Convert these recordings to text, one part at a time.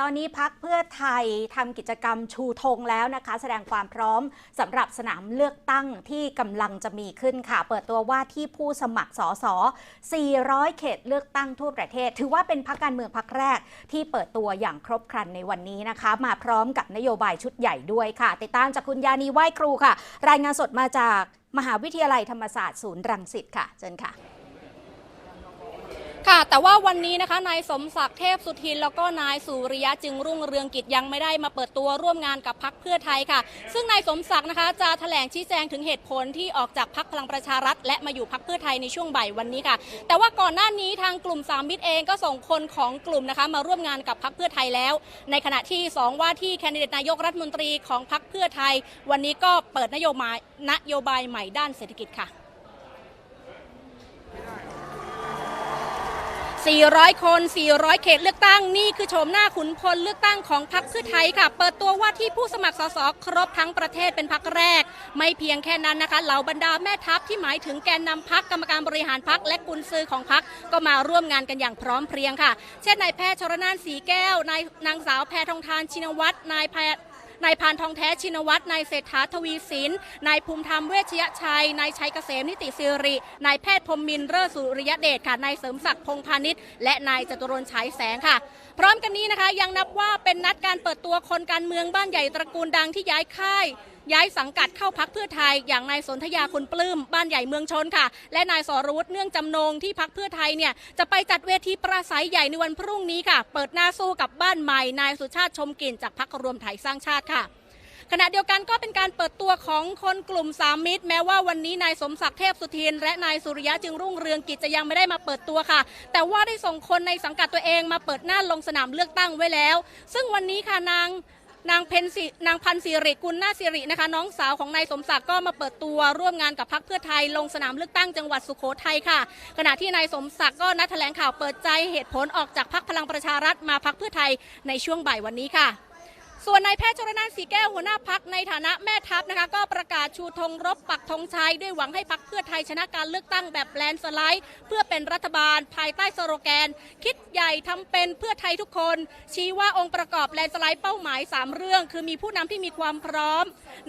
ตอนนี้พักเพื่อไทยทำกิจกรรมชูธงแล้วนะคะ แสดงความพร้อมสำหรับสนามเลือกตั้งที่กำลังจะมีขึ้นค่ะ เปิดตัวว่าที่ผู้สมัครสส400 เขตเลือกตั้งทั่วประเทศ ถือว่าเป็นพักการเมืองพักแรกที่เปิดตัวอย่างครบครันในวันนี้นะคะ มาพร้อมกับนโยบายชุดใหญ่ด้วยค่ะ ติดตามจากคุณยานีไหว้ครูค่ะ รายงานสดมาจากมหาวิทยาลัยธรรมศาสตร์ศูนย์รังสิตค่ะ เชิญค่ะ ค่ะ แต่ว่าวันนี้นะคะ นายสมศักดิ์เทพสุทิน แล้วก็นายสุริยะจึงรุ่งเรืองกิจยังไม่ได้มาเปิดตัวร่วมงานกับพักเพื่อไทยค่ะ ซึ่งนายสมศักดิ์นะคะจะแถลงชี้แจงถึงเหตุผลที่ออกจากพักพลังประชารัฐ และมาอยู่พักเพื่อไทยในช่วงบ่ายวันนี้ค่ะ แต่ว่าก่อนหน้านี้ทางกลุ่มสามมิตรเองก็ส่งคนของกลุ่มนะคะ มาร่วมงานกับพักเพื่อไทยแล้ว ในขณะที่สองว่าที่แคนดิเดตนายกรัฐมนตรีของพักเพื่อไทย วันนี้ก็เปิดนโยบายนโยบายใหม่ด้านเศรษฐกิจค่ะ 400 คน 400 เขตเลือกตั้ง นี่คือโฉมหน้าขุนพลเลือกตั้งของพรรคเพื่อไทยค่ะ เปิดตัวว่าที่ผู้สมัครสสครบทั้งประเทศเป็นพรรคแรก ไม่เพียงแค่นั้นนะคะ เหล่าบรรดาแม่ทัพที่หมายถึงแกนนำพรรคกรรมการบริหารพรรคและกุญซือของพรรคก็มาร่วมงานกันอย่างพร้อมเพรียงค่ะ เช่นนายแพทย์ชรนานสีแก้วนายนางสาวแพทองทานชินวัตรนายแพทย์ นายพานทองแท้ชินวัตรนายเศรษฐาทวีสินนายภูมิธรรมเวชยชัยนายชัยเกษมนิติสิรินายแพทย์พรมมินทร์เลิศสุริยเดชค่ะนายเสริมศักดิ์พงพาณิชย์และนายจตุรนฉายแสงค่ะ พร้อมกันนี้นะคะยังนับว่าเป็นนัดการเปิดตัวคนการเมืองบ้านใหญ่ตระกูลดังที่ย้ายค่ายย้ายสังกัดเข้าพักเพื่อไทย อย่างนายสนธยาคุณปลื้มบ้านใหญ่เมืองชนค่ะ และนายสรวุฒิเนื่องจำนงที่พักเพื่อไทยเนี่ยจะไปจัดเวทีปราศัยใหญ่ในวันพรุ่งนี้ค่ะ เปิดหน้าสู้กับบ้านใหม่นายสุชาติชมกลิ่นจากพักรวมไทยสร้างชาติค่ะ ขณะเดียวกันก็เป็นการเปิดตัวของคนกลุ่มสามมิตร แม้ว่าวันนี้นายสมศักดิ์เทพสุทิน และนายสุริยะจึงรุ่งเรืองกิจจะยังไม่ได้มาเปิดตัวค่ะ แต่ว่าได้ส่งคนในสังกัดตัวเองมาเปิดหน้าลงสนามเลือกตั้งไว้แล้ว ซึ่งวันนี้ค่ะนางนางเพนสินางพันธ์สิริกุลนาสิรินะคะ น้องสาวของนายสมศักดิ์ก็มาเปิดตัวร่วมงานกับพรรคเพื่อไทยลงสนามเลือกตั้งจังหวัดสุโขทัยค่ะ ขณะที่นายสมศักดิ์ก็นัดแถลงข่าวเปิดใจเหตุผลออกจากพรรคพลังประชารัฐมาพรรคเพื่อไทยในช่วงบ่ายวันนี้ค่ะ ส่วนนายแพทย์ชรนานสีแก้วหัวหน้าพักในฐานะแม่ทัพนะคะ ก็ประกาศชูธงรบปักธงชัยด้วยหวังให้พักเพื่อไทยชนะการเลือกตั้งแบบแลนสไลด์ เพื่อเป็นรัฐบาลภายใต้สโลแกน คิดใหญ่ทำเป็นเพื่อไทยทุกคน ชี้ว่าองค์ประกอบแลนสไลด์เป้าหมาย 3 เรื่อง คือมีผู้นำที่มีความพร้อม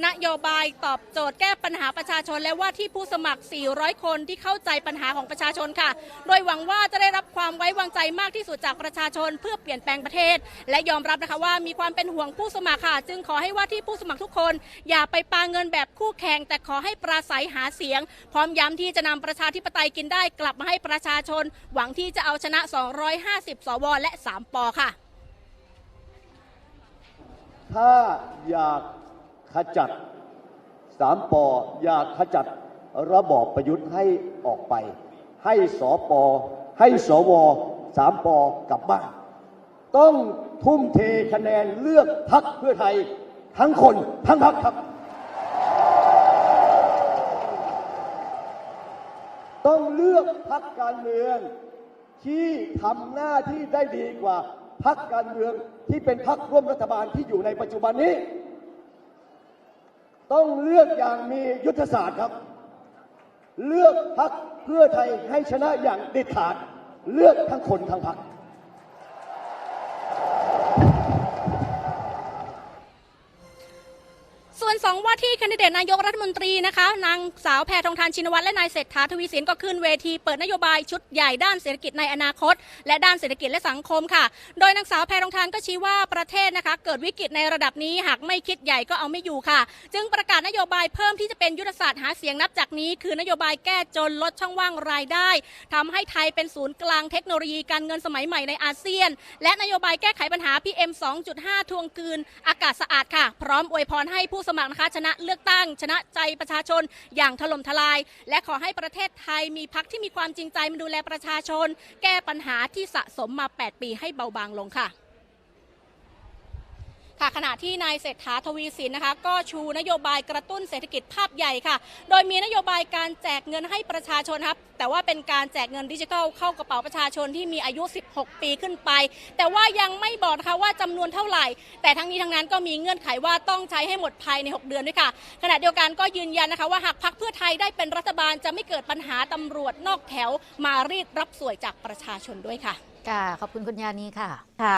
นโยบายตอบโจทย์แก้ปัญหาประชาชนและว่าที่ผู้สมัคร 400 คนที่เข้าใจปัญหาของประชาชนค่ะ โดยหวังว่าจะได้รับความไว้วางใจมากที่สุดจากประชาชน เพื่อเปลี่ยนแปลงประเทศ และยอมรับนะคะว่ามีความเป็นห่วงผู้สมัครค่ะ จึงขอให้ว่าที่ผู้สมัครทุกคน อย่าไปปาเงินแบบคู่แข่ง แต่ขอให้ปราศัยหาเสียง พร้อมย้ำที่จะนำประชาธิปไตยกินได้กลับมาให้ประชาชน หวังที่จะเอาชนะ 250 สว และ 3 ปอค่ะ ถ้าอยากขจัดสามปออยากขจัดระบอบประยุทธ์ให้ออกไป ให้สอปอให้สวสามปอกลับบ้าน ต้องทุ่มเทคะแนนเลือกพักเพื่อไทย ทั้งคนทั้งพักครับ ต้องเลือกพักการเมือง ที่ทำหน้าที่ได้ดีกว่าพักการเมืองที่เป็นพักร่วมรัฐบาลที่อยู่ในปัจจุบันนี้ ต้องเลือกอย่างมียุทธศาสตร์ครับ เลือกพักเพื่อไทยให้ชนะอย่างเด็ดขาด เลือกทั้งคนทั้งพัก ว่าที่แคนดิเดตนายกรัฐมนตรีนะคะนางสาวแพทองทานชินวัตรและนายเศรษฐาทวีสินก็ขึ้นเวทีเปิดนโยบายชุดใหญ่ด้านเศรษฐกิจในอนาคต และด้านเศรษฐกิจและสังคมค่ะ โดยนางสาวแพทองทานก็ชี้ว่าประเทศนะคะเกิดวิกฤตในระดับนี้หากไม่คิดใหญ่ก็เอาไม่อยู่ค่ะ จึงประกาศนโยบายเพิ่มที่จะเป็นยุทธศาสตร์หาเสียงนับจากนี้ คือนโยบายแก้จนลดช่องว่างรายได้ทำให้ไทยเป็นศูนย์กลางเทคโนโลยีการเงินสมัยใหม่ในอาเซียน และนโยบายแก้ไขปัญหา PM 2.5 ทวงคืนอากาศสะอาดค่ะ พร้อมอวยพรให้ผู้สมัครนะคะชนะนะเลือกตั้ง ชนะใจประชาชนอย่างถล่มทลาย และขอให้ประเทศไทยมีพักที่มีความจริงใจมาดูแลประชาชน แก้ปัญหาที่สะสมมา 8 ปีให้เบาบางลงค่ะ ค่ะขณะที่นายเศรษฐาทวีสินนะคะ ก็ชูนโยบายกระตุ้นเศรษฐกิจภาพใหญ่ค่ะ โดยมีนโยบายการแจกเงินให้ประชาชนครับแต่ว่าเป็นการแจกเงินดิจิทัลเข้ากระเป๋าประชาชนที่มีอายุ 16 ปีขึ้นไป แต่ว่ายังไม่บอกนะคะว่าจำนวนเท่าไหร่ แต่ทั้งนี้ทั้งนั้นก็มีเงื่อนไขว่าต้องใช้ให้หมดภายใน 6 เดือนด้วยค่ะ ขณะเดียวกันก็ยืนยันนะคะว่าหากพักเพื่อไทยได้เป็นรัฐบาลจะไม่เกิดปัญหาตำรวจนอกแถวมารีดรับสวยจากประชาชนด้วยค่ะค่ะขอบคุณคุณยานีค่ะ